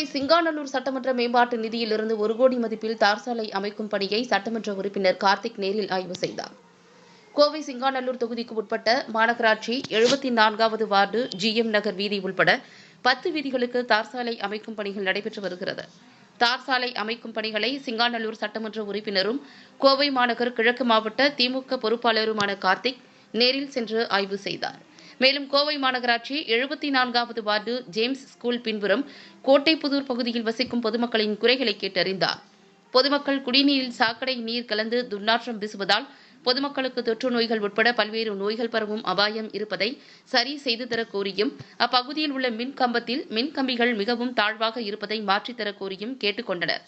கோவை சிங்காநல்லூர் சட்டமன்ற மேம்பாட்டு நிதியிலிருந்து ஒரு கோடி மதிப்பில் தார் சாலை அமைக்கும் பணியை சட்டமன்ற உறுப்பினர் கார்த்திக் நேரில் ஆய்வு செய்தார். கோவை சிங்காநல்லூர் தொகுதிக்கு உட்பட்ட மாநகராட்சி எழுபத்தி நான்காவது வார்டு ஜிஎம் நகர் வீதி உள்பட பத்து வீதிகளுக்கு தார் சாலை அமைக்கும் பணிகள் நடைபெற்று வருகிறது. தார் சாலை அமைக்கும் பணிகளை சிங்காநல்லூர் சட்டமன்ற உறுப்பினரும் கோவை மாநகர் கிழக்கு மாவட்ட திமுக பொறுப்பாளருமான கார்த்திக் நேரில் சென்று ஆய்வு செய்தார். மேலும் கோவை மாநகராட்சி எழுபத்தி நான்காவது வார்டு ஜேம்ஸ் ஸ்கூல் பின்புறம் கோட்டைப்புதூர் பகுதியில் வசிக்கும் பொதுமக்களின் குறைகளை கேட்டறிந்தார். பொதுமக்கள் குடிநீரில் சாக்கடை நீர் கலந்து துர்நாற்றம் வீசுவதால் பொதுமக்களுக்கு தொற்று நோய்கள் உட்பட பல்வேறு நோய்கள் பரவும் அபாயம் இருப்பதை சரி செய்து தர கோரியும் அப்பகுதியில் உள்ள மின் கம்பத்தில் மின் கம்பிகள் மிகவும் தாழ்வாக இருப்பதை மாற்றித்தர கோரியும் கேட்டுக் கொண்டனர்.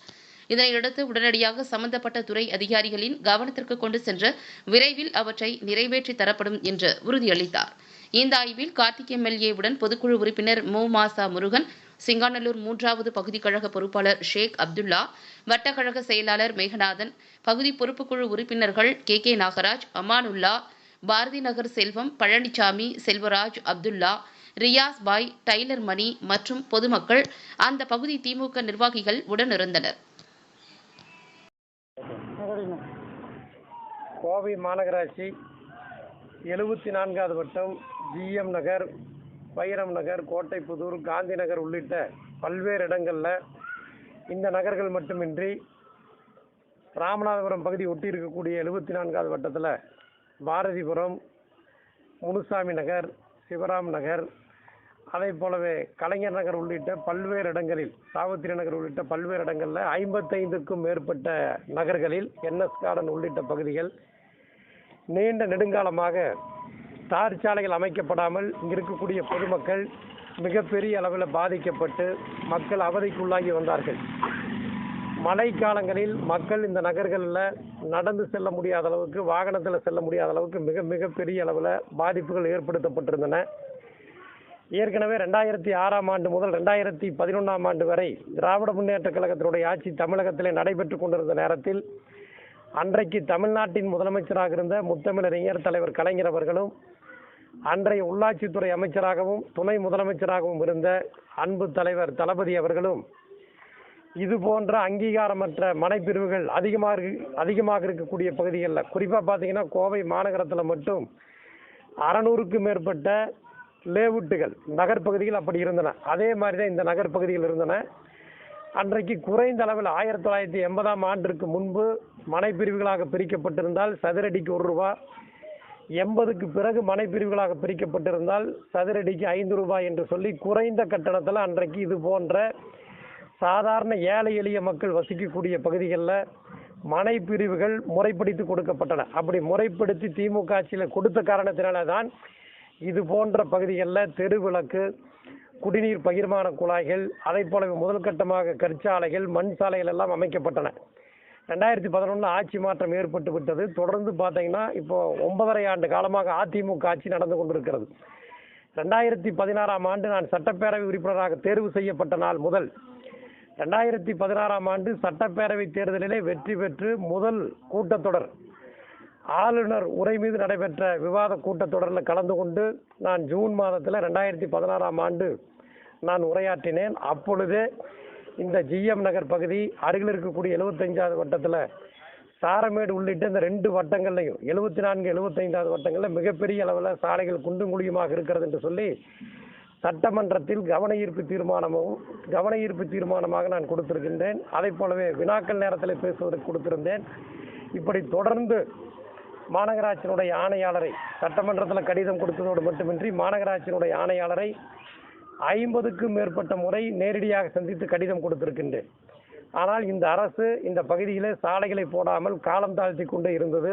இதனையடுத்து உடனடியாக சம்பந்தப்பட்ட துறை அதிகாரிகளின் கவனத்திற்கு கொண்டு சென்று விரைவில் அவற்றை நிறைவேற்றி தரப்படும் என்று உறுதியளித்தார். இந்த ஆய்வில் கார்த்திக் எம்எல்ஏவுடன் பொதுக்குழு உறுப்பினர் மு. மாசா முருகன் சிங்காநல்லூர் மூன்றாவது பகுதி கழக பொறுப்பாளர் ஷேக் அப்துல்லா வட்டக்கழக செயலாளர் மேகநாதன் பகுதி பொறுப்புக்குழு உறுப்பினர்கள் K. K. Nagaraj Amanullah Bharathi Nagar Selvam Palanisamy Selvaraj Abdullah Riyaz Bhai tailor Mani மற்றும் பொதுமக்கள் அந்த பகுதி திமுக நிர்வாகிகள் உடனிருந்தனர். கோவை மாநகராட்சி எழுபத்தி நான்காவது வட்டம் ஜிஎம் நகர் வைரம் நகர் கோட்டைப்புதூர் காந்தி நகர் உள்ளிட்ட பல்வேறு இடங்களில் இந்த நகர்கள் மட்டுமின்றி ராமநாதபுரம் பகுதி ஒட்டி இருக்கக்கூடிய எழுபத்தி நான்காவது வட்டத்தில் பாரதிபுரம் முனுசாமி நகர் சிவராம் நகர் அதை போலவே கலைஞர் நகர் உள்ளிட்ட பல்வேறு இடங்களில் சாவித்திரி நகர் உள்ளிட்ட பல்வேறு இடங்களில் ஐம்பத்தைந்துக்கும் மேற்பட்ட நகர்களில் என்எஸ் கார்டன் உள்ளிட்ட பகுதிகள் நீண்ட நெடுங்காலமாக தார் சாலைகள் அமைக்கப்படாமல் இங்கே இருக்கக்கூடிய பொதுமக்கள் மிகப்பெரிய அளவில் பாதிக்கப்பட்டு மக்கள் அவதிக்குள்ளாகி வந்தார்கள். மழை காலங்களில் மக்கள் இந்த நகர்களில் நடந்து செல்ல முடியாத அளவுக்கு வாகனத்தில் செல்ல முடியாத அளவுக்கு மிக மிகப்பெரிய அளவில் பாதிப்புகள் ஏற்படுத்தப்பட்டிருந்தன. ஏற்கனவே ரெண்டாயிரத்தி ஆறாம் ஆண்டு முதல் ரெண்டாயிரத்தி பதினொன்றாம் ஆண்டு வரை திராவிட முன்னேற்ற கழகத்தினுடைய ஆட்சி தமிழகத்திலே நடைபெற்று கொண்டிருந்த நேரத்தில் அன்றைக்கு தமிழ்நாட்டின் முதலமைச்சராக இருந்த முத்தமிழறிஞர் தலைவர் கலைஞர் அவர்களும் அன்றைய உள்ளாட்சித்துறை அமைச்சராகவும் துணை முதலமைச்சராகவும் இருந்த அன்பு தலைவர் தளபதி அவர்களும் இது போன்ற அங்கீகாரமற்ற மனைப்பிரிவுகள் அதிகமாக அதிகமாக இருக்கக்கூடிய பகுதிகளில் குறிப்பாக பார்த்தீங்கன்னா கோவை மாநகரத்தில் மட்டும் அறநூறுக்கு மேற்பட்ட லேவுட்டுகள் நகர்ப்பகுதிகள் அப்படி இருந்தன. அதே மாதிரி தான் இந்த நகர்ப்பகுதிகள் இருந்தன. அன்றைக்கு குறைந்த அளவில் ஆயிரத்தி தொள்ளாயிரத்தி எண்பதாம் ஆண்டிற்கு முன்பு மனைப்பிரிவுகளாக பிரிக்கப்பட்டிருந்தால் சதுரடிக்கு ஒரு ரூபா எண்பதுக்கு பிறகு மனைப்பிரிவுகளாக பிரிக்கப்பட்டிருந்தால் சதுரடிக்கு ஐந்து ரூபாய் என்று சொல்லி குறைந்த கட்டணத்தில் அன்றைக்கு இது போன்ற சாதாரண ஏழை எளிய மக்கள் வசிக்கக்கூடிய பகுதிகளில் மனை பிரிவுகள் முறைப்படுத்தி கொடுக்கப்பட்டன. அப்படி முறைப்படுத்தி திமுக ஆட்சியில் கொடுத்த காரணத்தினால தான் இது போன்ற பகுதிகளில் தெருவிளக்கு குடிநீர் பகிர்மான குழாய்கள் அதை போலவே முதல் கட்டமாக கற்சாலைகள் மண் சாலைகள் எல்லாம் அமைக்கப்பட்டன. ரெண்டாயிரத்தி பதினொன்றில் ஆட்சி மாற்றம் ஏற்பட்டு விட்டது. தொடர்ந்து பார்த்தீங்கன்னா இப்போ ஒன்பதரை ஆண்டு காலமாக அதிமுக ஆட்சி நடந்து கொண்டிருக்கிறது. ரெண்டாயிரத்தி பதினாறாம் ஆண்டு நான் சட்டப்பேரவை உறுப்பினராக தேர்வு செய்யப்பட்ட நாள் முதல். ரெண்டாயிரத்தி பதினாறாம் ஆண்டு சட்டப்பேரவை தேர்தலிலே வெற்றி பெற்று முதல் கூட்டத்தொடர். ஆளுநர் உரை மீது நடைபெற்ற விவாத கூட்டத்தொடரில் கலந்து கொண்டு நான் ஜூன் மாதத்தில் ரெண்டாயிரத்தி பதினாறாம் ஆண்டு நான் உரையாற்றினேன். அப்பொழுதே இந்த ஜிஎம் நகர் பகுதி அருகில் இருக்கக்கூடிய எழுபத்தஞ்சாவது வட்டத்தில் சாரமேடு உள்ளிட்ட இந்த ரெண்டு வட்டங்கள்லையும் எழுபத்தி நான்கு எழுபத்தைந்தாவது வட்டங்களில் மிகப்பெரிய அளவில் சாலைகள் குண்டும் குழியுமாக இருக்கிறது என்று சொல்லி சட்டமன்றத்தில் கவன ஈர்ப்பு தீர்மானமும் கவன ஈர்ப்பு தீர்மானமாக நான் கொடுத்திருக்கின்றேன். அதை போலவே வினாக்கள் நேரத்தில் பேசுவதற்கு கொடுத்திருந்தேன். இப்படி தொடர்ந்து மாநகராட்சியினுடைய ஆணையாளரை சட்டமன்றத்தில் கடிதம் கொடுத்ததோடு மட்டுமின்றி மாநகராட்சியினுடைய ஆணையாளரை ஐம்பதுக்கும் மேற்பட்ட முறை நேரடியாக சந்தித்து கடிதம் கொடுத்திருக்கின்றேன். ஆனால் இந்த அரசு இந்த பகுதியில் சாலைகளை போடாமல் காலம் தாழ்த்தி கொண்டே இருந்தது.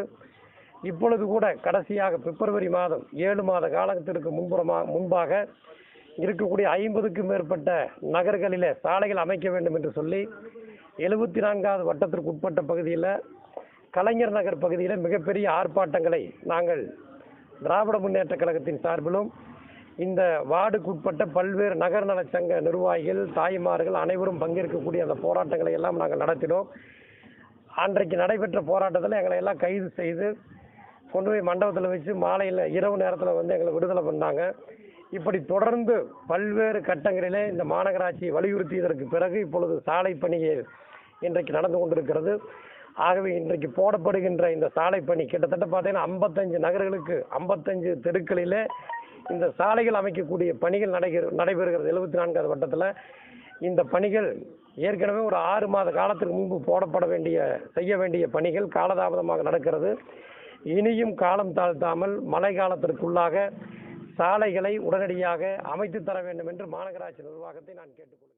இப்பொழுது கூட கடைசியாக பிப்ரவரி மாதம் ஏழு மாத காலத்திற்கு முன்புறமாக முன்பாக இருக்கக்கூடிய ஐம்பதுக்கும் மேற்பட்ட நகர்களில் சாலைகள் அமைக்க வேண்டும் என்று சொல்லி எழுபத்தி நான்காவது வட்டத்திற்கு உட்பட்ட பகுதியில் கலைஞர் நகர் பகுதியில் மிகப்பெரிய ஆர்ப்பாட்டங்களை நாங்கள் திராவிட முன்னேற்ற கழகத்தின் சார்பிலும் இந்த வார்டுக்குட்பட்ட பல்வேறு நகர் சங்க நிர்வாகிகள் தாய்மார்கள் அனைவரும் பங்கேற்கக்கூடிய அந்த போராட்டங்களை எல்லாம் நாங்கள் நடத்தினோம். அன்றைக்கு நடைபெற்ற போராட்டத்தில் எங்களை எல்லாம் கைது செய்து கொண்டு போய் மண்டபத்தில் வச்சு மாலையில் இரவு நேரத்தில் வந்து எங்களை விடுதலை பண்ணாங்க. இப்படி தொடர்ந்து பல்வேறு கட்டங்களிலே இந்த மாநகராட்சி வலியுறுத்தியதற்கு பிறகு இப்பொழுது சாலை பணியை இன்றைக்கு நடந்து கொண்டிருக்கிறது. ஆகவே இன்றைக்கு போடப்படுகின்ற இந்த சாலை பணி கிட்டத்தட்ட பார்த்தீங்கன்னா ஐம்பத்தஞ்சு நகர்களுக்கு ஐம்பத்தஞ்சு தெருக்களிலே இந்த சாலைகள் அமைக்கக்கூடிய பணிகள் நடைபெறு நடைபெறுகிறது. எழுபத்தி நான்காவது வட்டத்தில் இந்த பணிகள் ஏற்கனவே ஒரு ஆறு மாத காலத்திற்கு முன்பு போடப்பட வேண்டிய செய்ய வேண்டிய பணிகள் காலதாமதமாக நடக்கிறது. இனியும் காலம் தாழ்த்தாமல் மழை காலத்திற்குள்ளாக சாலைகளை உடனடியாக அமைத்து தர வேண்டும் என்று மாநகராட்சி நிர்வாகத்தை நான் கேட்டுக்கொள்கிறேன்.